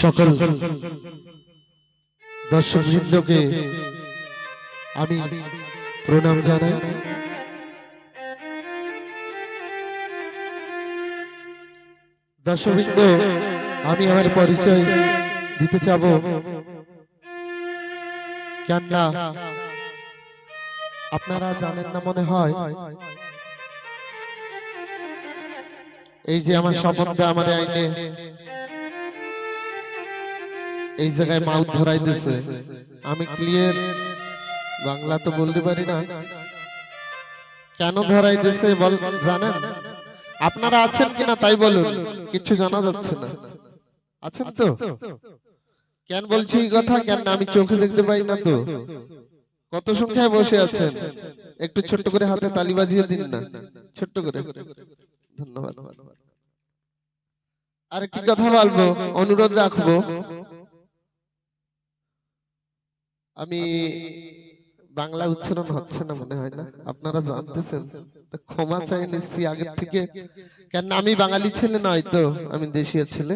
সকল দর্শকবৃন্দকে আমি প্রণাম জানাই। দর্শকবৃন্দ, আমি আমার পরিচয় দিতে চাব। কেননা আপনারা জানেন না মনে হয়, এই যে আমার সম্বন্ধে আমার আইনে এই জায়গায় মাউথ ধরাই দিছে। আমি ক্লিয়ার বাংলা তো বলতে পারি না। কেন ধরাই দিছে বল জানেন? আপনারা আছেন কিনা তাই বলুন। কিছু জানা যাচ্ছে না। আছেন তো? কেন বলছি এই কথা? কেন আমি চোখে দেখতে পাই না তো? কত সংখ্যায় বসে আছেন? একটু ছোট্ট করে হাতে তালি বাজিয়ে দিন না। ছোট্ট করে। ধন্যবাদ। আর কি কথা বলব। অনুরোধ রাখব। আমি বাংলা উচ্চারণ হচ্ছে না মনে হয় না? আপনারা জানতেছেন? ক্ষমা চাই নিচ্ছি আগের থেকে। কেন আমি বাঙালি ছেলে নয় তো। আমি দেশীয় ছেলে।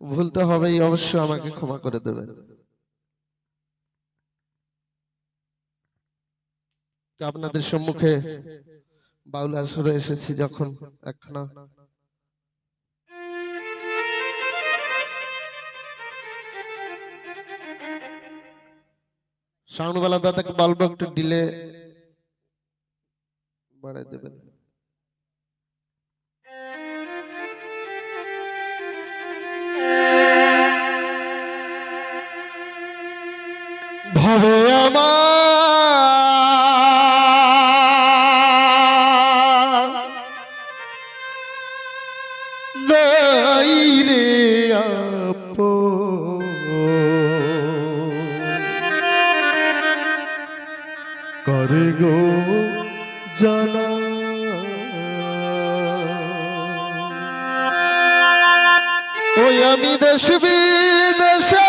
ভুল তো হবেই অবশ্য আমাকে ক্ষমা করে দেবেন। আপনাদের সম্মুখে বাউল আসরে এসেছি যখন একখানা। সাউন্ডওয়ালা দাদাকে বলব একটু ডিলে বাড়াই দেবেন। ভবে আমার করে গো জানা। ওই আমি দেশ বিদেশে।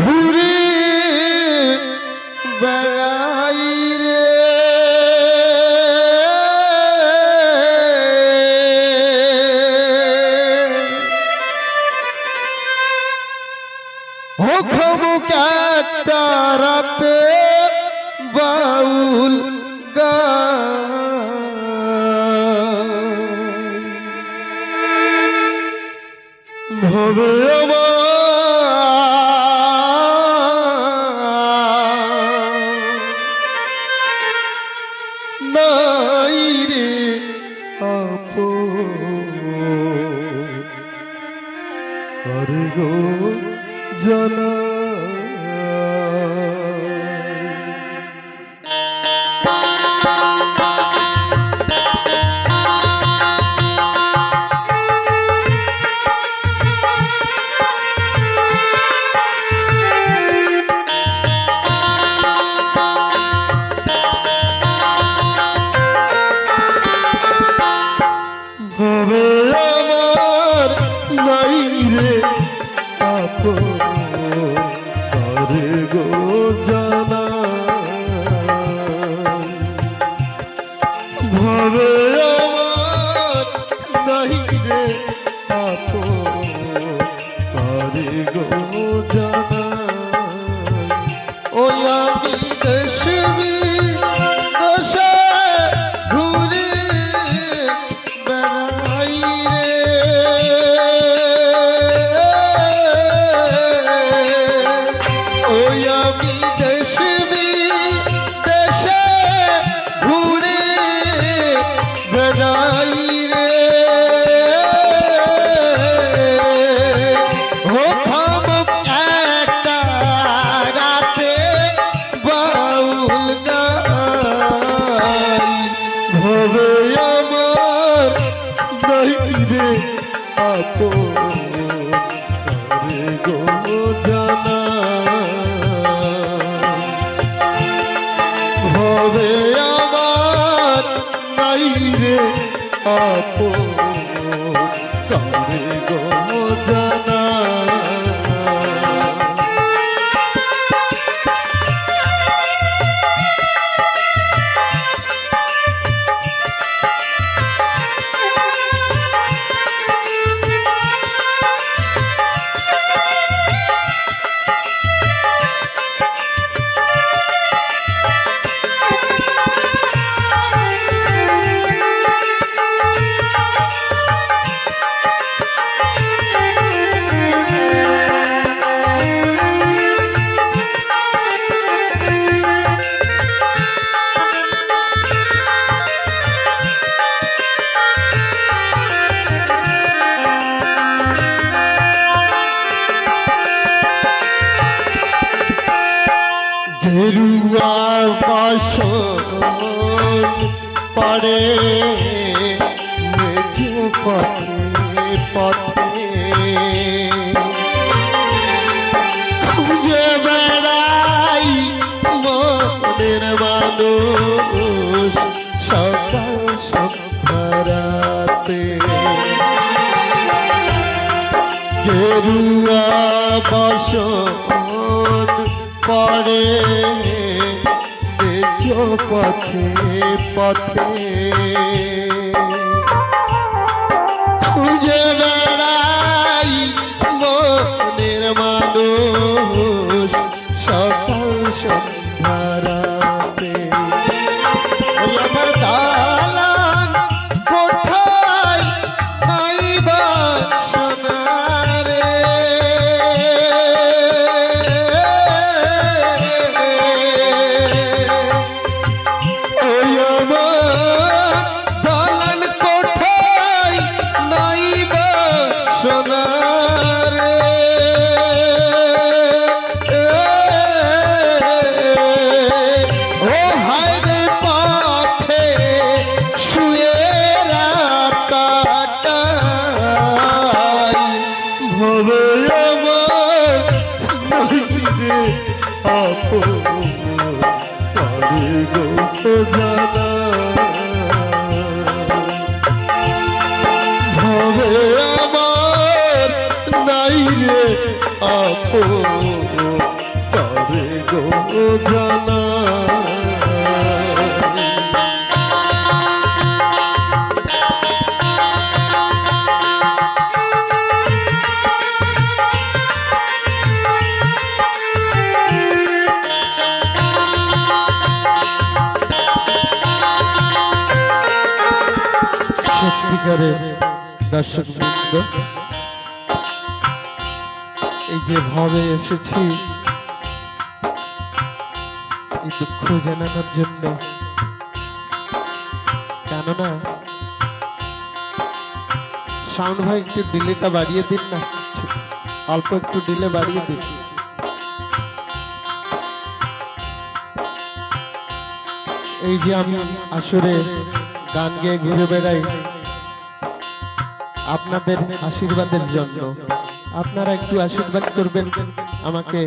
ঘুরি বেড়াই গায়। গো জানা নাই রে আপন গো জানা। হবে আমার নাই রে আপন ভেরুয়ার পাশ পড়ে পথে পথে। খুঁজে বেড়াই মনের মানুষ সকাল সকারাতে গেরুয়া বসন পড়ে নিজ পথে পথে। খুঁজে বেড়াই মনের মানুষ সকাল সন্ধ্যারাতে ওই আমার দালান আপন সত্যিকারে দর্শক এই যে ভাবে এসেছি, এই দুঃখ জানানোর জন্য। কেননা সাউন্ড ভাই একটু ডিলেটা বাড়িয়ে দিন না। অল্প একটু ডিলে বাড়িয়ে দিন। এই যে আমি আসরে গান গেয়ে ঘুরে বেড়াই, আপনাদের আশীর্বাদের জন্য। আপনারা একটু আশীর্বাদ করবেন আমাকে।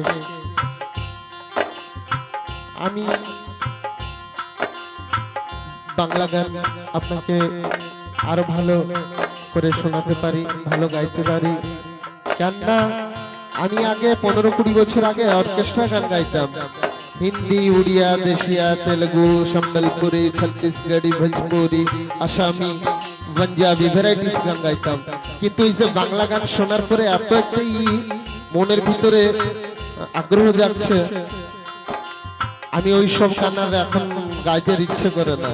আমি বাংলা গান আপনাকে আরও ভালো করে শোনাতে পারি, ভালো গাইতে পারি। কেননা, আমি আগে পনেরো কুড়ি বছর আগে অর্কেস্ট্রা গান গাইতাম। হিন্দি, উড়িয়া, দেশিয়া, তেলুগু, সম্বলপুরি, ছত্তিশগড়ি, ভোজপুরি, আসামি, পাঞ্জাবি ভ্যারাইটিস গান গাইতাম। কিন্তু এই যে বাংলা গান শোনার পরে এত একটাই মনের ভিতরে আগ্রহ যাচ্ছে আমি ওই সব গান আর এখন গাইতে ইচ্ছে করে না।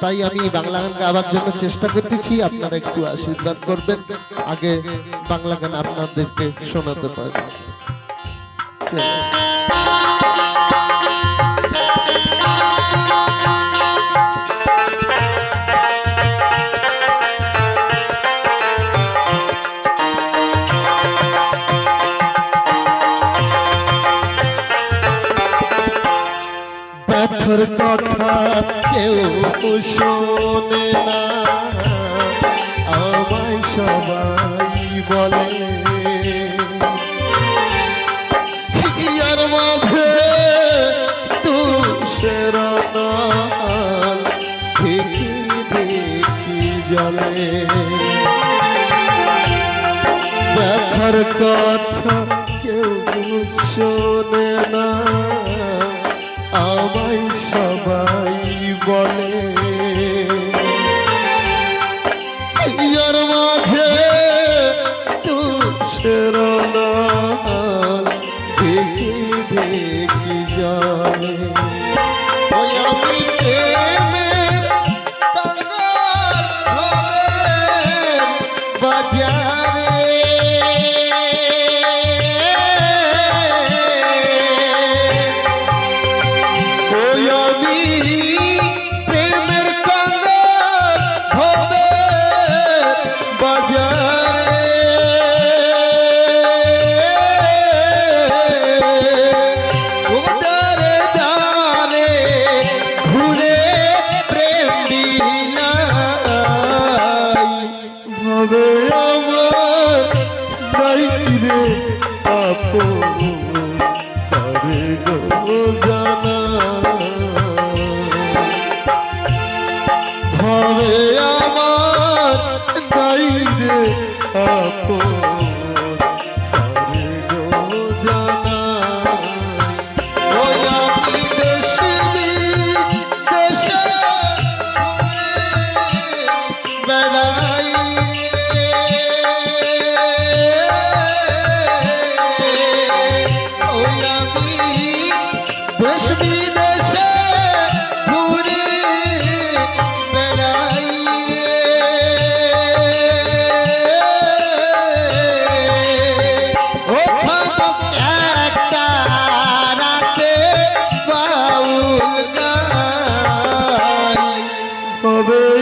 তাই আমি বাংলা গান গাওয়ার জন্য চেষ্টা করতেছি, আপনারা একটু আশীর্বাদ করবেন, আগে বাংলা গান আপনাদেরকে শোনাতে পারি। ব্যথার কথা কেউ শোনে না। আমায় সবাই বলে। ইয়ার মাঝে তুষের দেখি দেখি জলে। ব্যথার কথা কেউ শোনে না। আমায় সবাই বলে। ইয়ার মাঝে তুষের নাল দেখি দেখি জলে আমি প্রেমের কাঙ্গাল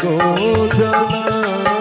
গো জানা।